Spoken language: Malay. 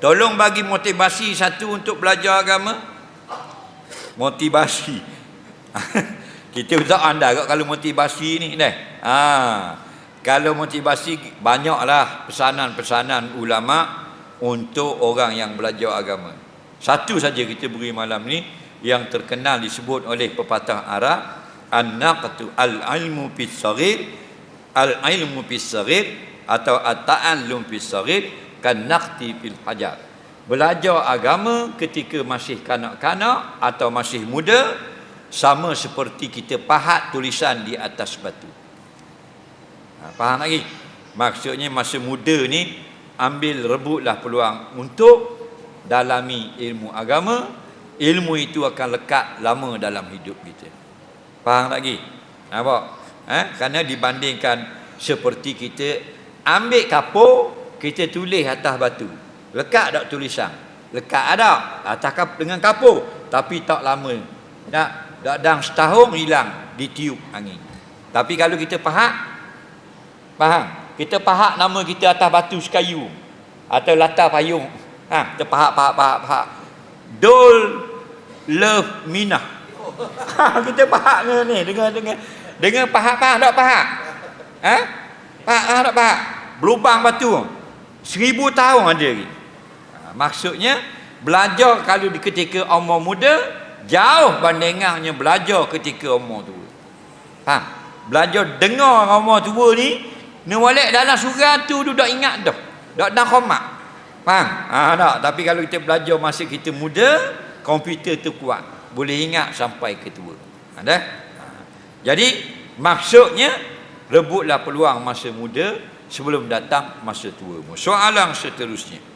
Tolong bagi motivasi satu untuk belajar agama. Motivasi. Kita tak anda kot kalau motivasi ni dah. Ha. Kalau motivasi banyaklah pesanan-pesanan ulama untuk orang yang belajar agama. Satu saja kita beri malam ni yang terkenal disebut oleh pepatah Arab an-naqtu al-ilmu fis al-ilmu fis atau at-ta'allum fis kan naqti fil hajar. Belajar agama ketika masih kanak-kanak atau masih muda sama seperti kita pahat tulisan di atas batu. Ha, faham lagi? Maksudnya masa muda ni ambil rebutlah peluang untuk dalami ilmu agama. Ilmu itu akan lekat lama dalam hidup kita. Faham lagi? Nampak? Eh? kerana dibandingkan seperti kita ambil kapur kita tulis atas batu. Lekat tak tulisan? Lekat ada. Atas kap dengan kapur. Tapi tak lama. Tak dalam setahun hilang. Ditiup angin. Tapi kalau kita faham faham? Kita faham nama kita atas batu sekayu. Atau latar payung. Ha kita faham faham faham faham. Dol love minah. Ha, kita faham dengan ni. Dengan dengan dengan faham faham tak faham? Ha? Faham tak faham? Berlubang batu Seribu tahun ada lagi. Ha, maksudnya belajar kalau di ketika umur muda jauh bandingannya belajar ketika umur tua. Ha, belajar dengar umur tua ni ni walik dalam surah tu duduk ingat dah. Dak dah khomak. Faham? Ha, tak. Tapi kalau kita belajar masa kita muda, komputer tu kuat. Boleh ingat sampai ke tua. Ada? Ha, jadi maksudnya rebutlah peluang masa muda sebelum datang masa tua. Soalan seterusnya.